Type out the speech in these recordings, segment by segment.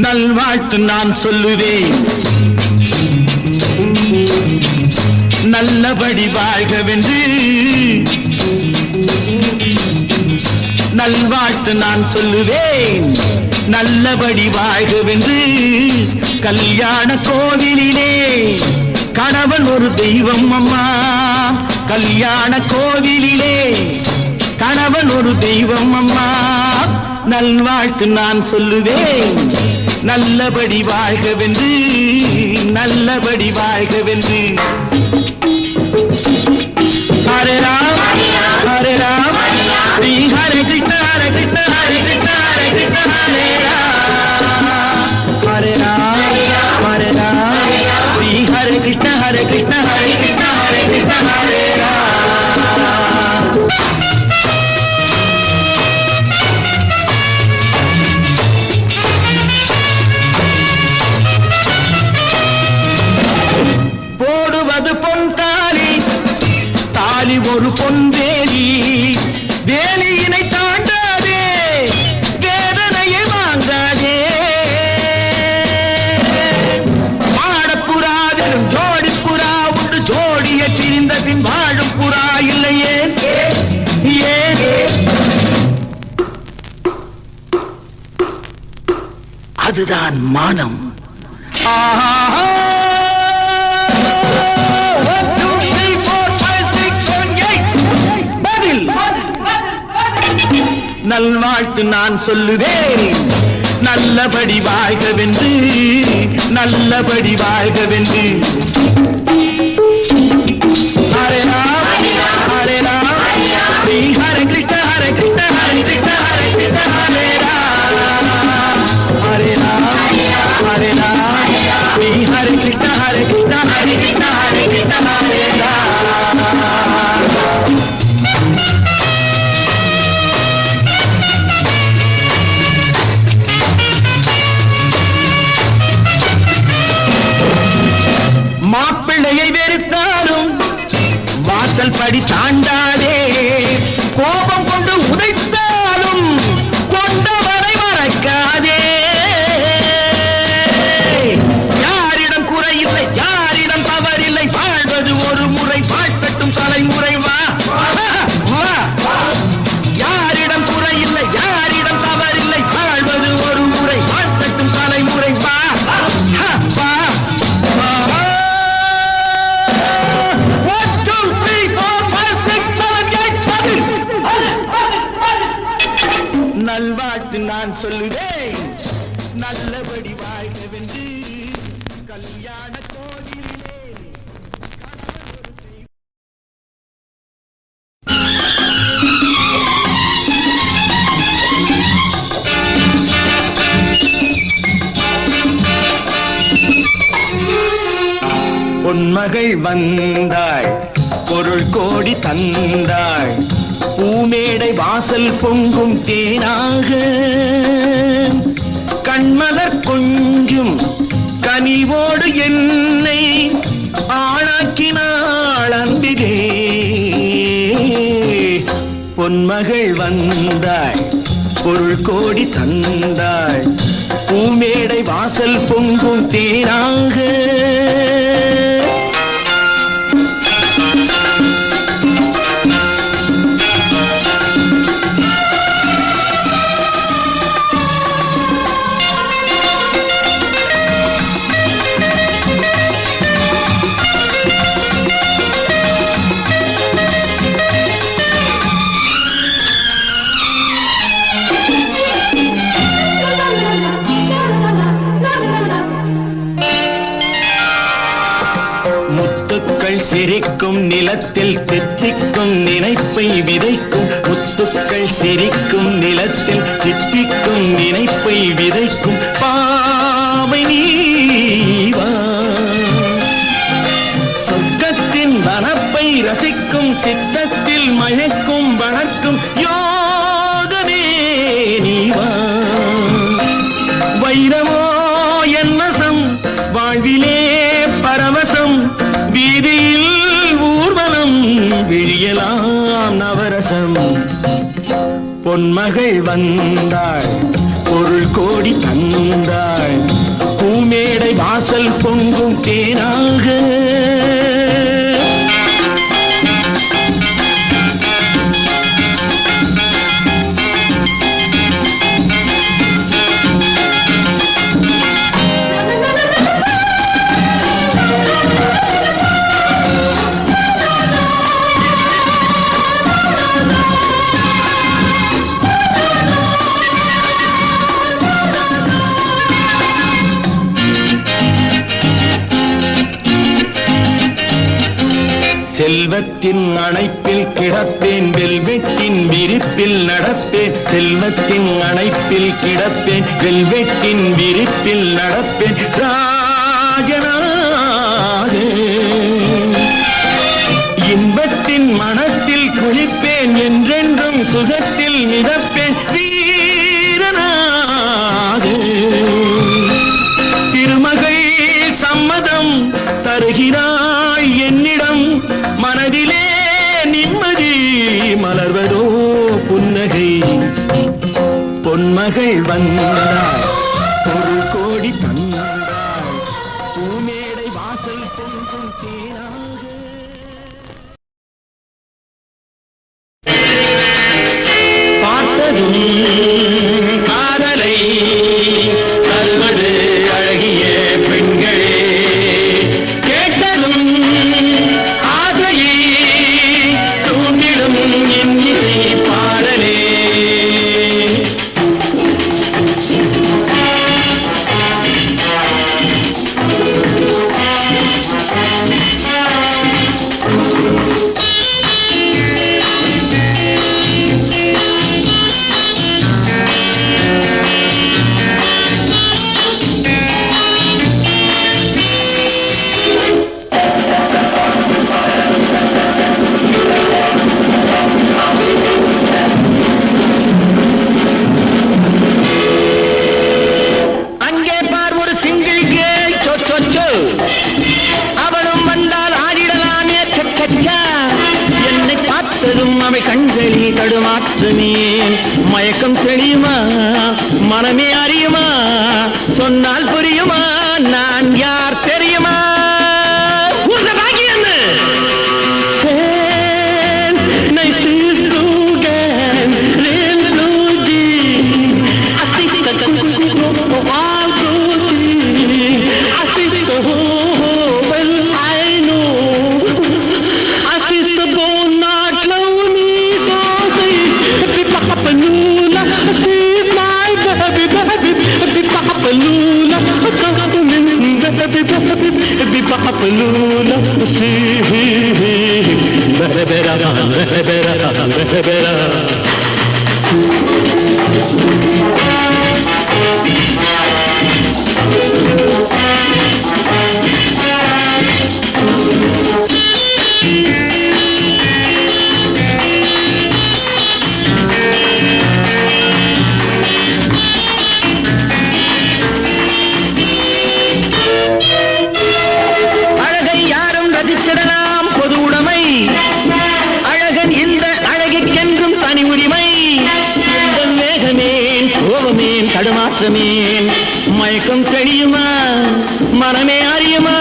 நல்வாழ்த்து நான் சொல்லுவேன். நல்லபடி வாழ்கவென்று நல்வாழ்த்து நான் சொல்லுவேன். நல்லபடி வாழ்கவென்று கல்யாண கோவிலிலே கணவன் ஒரு தெய்வம் அம்மா. கல்யாண கோவிலிலே கணவன் ஒரு தெய்வம் அம்மா. நல்வாழ்த்து நான் சொல்லுவேன். நல்லபடி வாழ்கவென்று நல்லபடி வாழ்கவென்று ஹரே ராம் ஹரே ராம். ஹரே கிருஷ்ண ஹரே கிருஷ்ண ஹரே கிருஷ்ண ஹரே கிருஷ்ண ஹரே ராம். அதுதான் மானம். நல்வாழ்த்து நான் சொல்லுவேன். நல்லபடி வாழ்கவென்று நல்லபடி வாழ்கவென்று பொன்மகள் வந்தாள் பொருள் கோடி தந்தாள் பூமேடை வாசல் பொங்கும் தேனாக. கண்மலர் கொஞ்சும் கனிவோடு என்னை ஆளாக்கினாள் அன்பிலே. பொன்மகள் வந்தாள் பொருள் கோடி தந்தாள் பூமேடை வாசல் பொங்கும் தேனாக. சிரிக்கும் நிலத்தில் தித்திக்கும் நினைப்பை விதைக்கும். முத்துக்கள் சிரிக்கும் நிலத்தில் தித்திக்கும் நினைப்பை விதைக்கும். பாவை நீவா சொர்க்கத்தின் வனப்பை ரசிக்கும் சித்தத்தில் மழைக்கும் வளர்க்கும் யோ பொன்மகள் வந்தாள் பொருள் கோடி தந்தாள். பூமேடை வாசல் பொங்கும் தேனாக செல்வத்தின் அணைப்பில் கிடப்பேன் வெல்வெட்டின் விரிப்பில் நடப்பேன். செல்வத்தின் அணைப்பில் கிடப்பேன் வெல்வெட்டின் விரிப்பில் நடப்பேன். ராஜனாக. இன்பத்தின் மனத்தில் குளிப்பேன் என்றென்றும் சுகத்தில் மிதப்பேன். தடுமாற்றமே மயக்கம் தெளியுமா? மனமே அறியுமா? சொன்னால் புரியுமா? நான் யார் పులు தடுமாற்றமேன் மயக்கம் தெளியுமா மனமே அறியுமா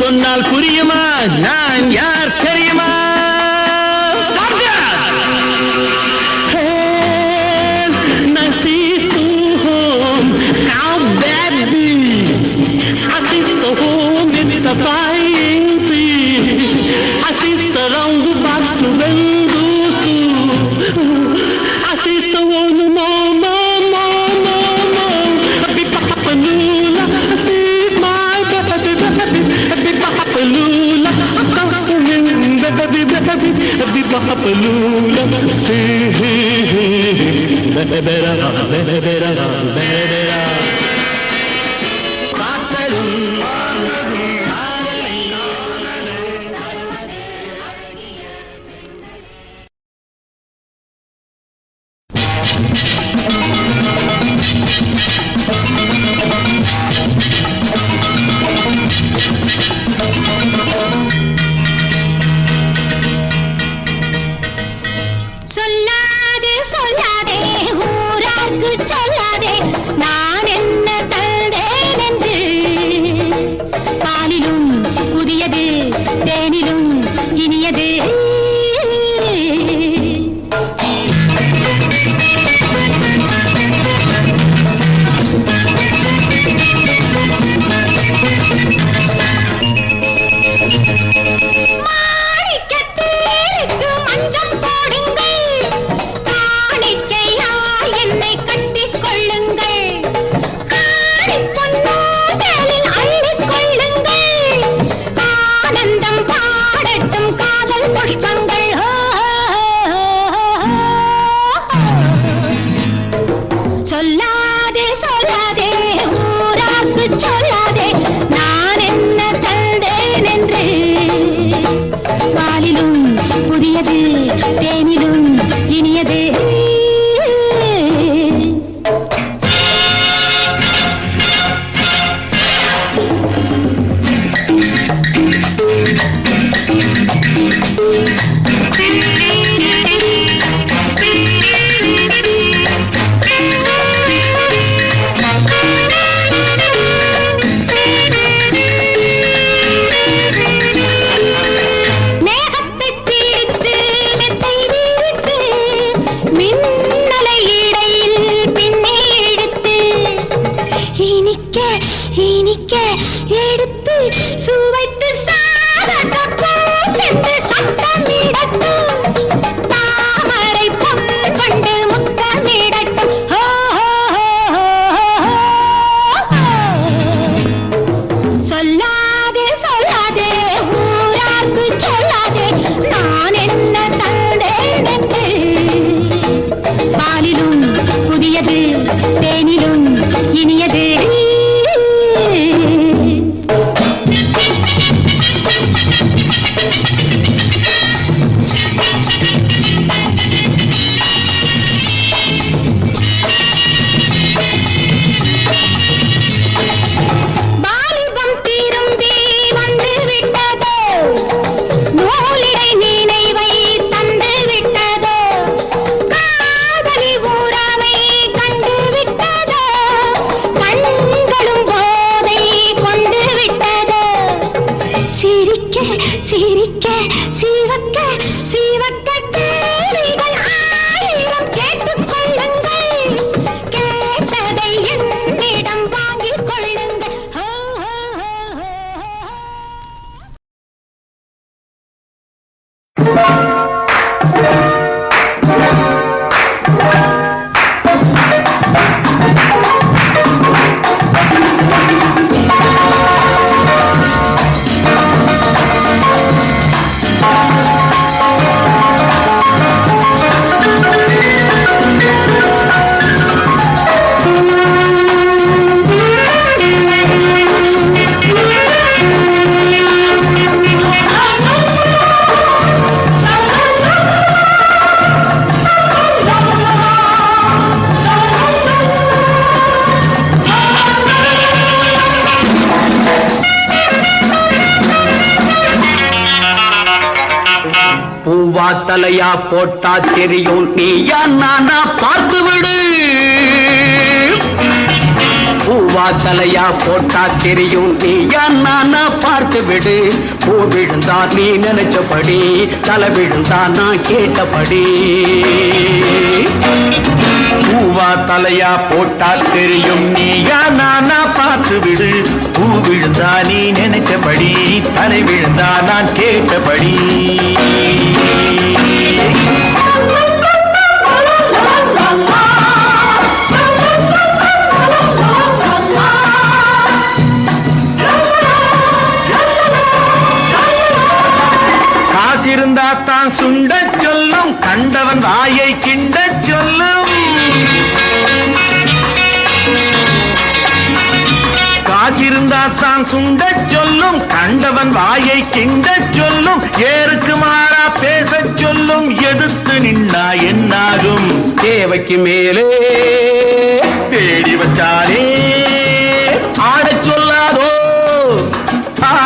சொன்னால் புரியுமா? நான் யார் தெரியுமா? Bye. مقلولة هي هي هي بلا بلا بلا بلا பூவா தலையா போட்டா தெரியும். நீயா நானா? பார்த்து விடு. பூவா தலையா போட்டா தெரியும். நீயா நானா? பார்த்து விடு. பூ விழுந்தா நீ நினைச்சபடி தலை விழுந்தா நான் கேட்டபடி. பூவா தலையா போட்டா தெரியும். நீயா நானா? பார்த்து விடு. பூ விழுந்தா நீ நினைச்சபடி தலை விழுந்தா நான் கேட்டபடி. காசிருந்தா தான் சுண்ட சொல்லும் கண்டவன் வாயை கிண்ட சொல்லும். காசிருந்தா தான் சுண்ட சொல்லும். கண்டவன் வாயை கிண்ட சொல்லும். ஏருக்கு மாறா பேச சொல்லும். எதிர்த்து நின்னா என்னாகும்? தேவைக்கு மேலே தேடி வச்சாலே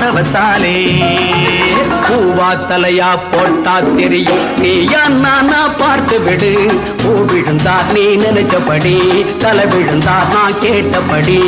ஆடவத்தாலே பூவா தலையா போட்டா தெரியும். நீயா நானா பார்த்து விடு. பூ விழுந்தா நீ நினைச்சபடி தலை விழுந்தா நான் கேட்டபடி.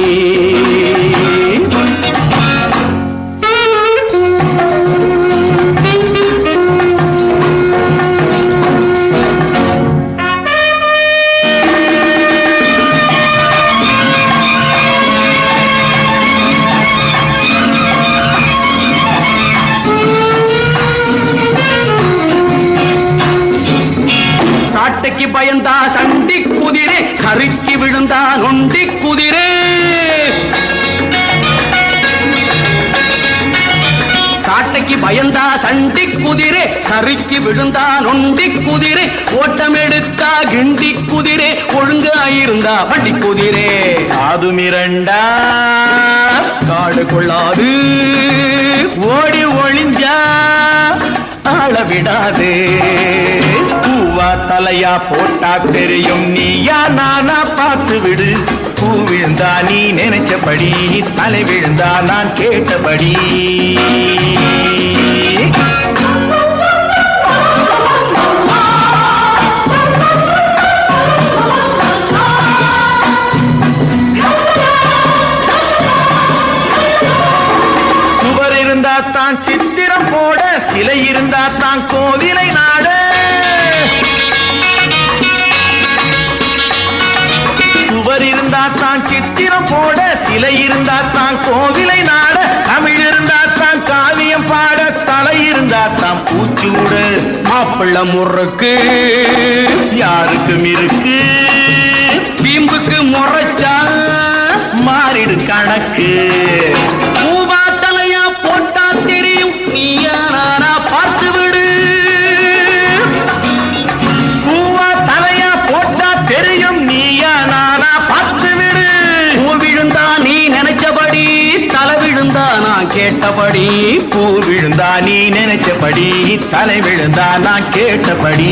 சாட்டைக்கு பயந்தா சண்டி குதிரை சறுக்கி விழுந்தா நொண்டி குதிரை ஓட்டம் எடுத்தா கிண்டி குதிரை ஒழுங்காயிருந்தா வண்டி குதிரை. சாது மிரண்டா காடு கொள்ளாது ஓடி ஒளிஞ்சா அளவிடாது பூவா தலையா போட்டா தெரியும் நீயா நானா பார்த்து விடு. பூ விழுந்தா நீ நினைச்சபடி தலை விழுந்தா நான் கேட்டபடி. கோவிலை நாட தமிழ் இருந்தா தான் காவியம் பாட தலை இருந்தா தான் பூச்சூட மாப்பிள்ள முறுக்கு. யாருக்கும் இருக்கு? வீம்புக்கு முறைச்சா மாறிடு கணக்கு. கேட்டபடி பூ விழுந்தா நீ நினைச்சபடி தலை விழுந்தா நான் கேட்டபடி.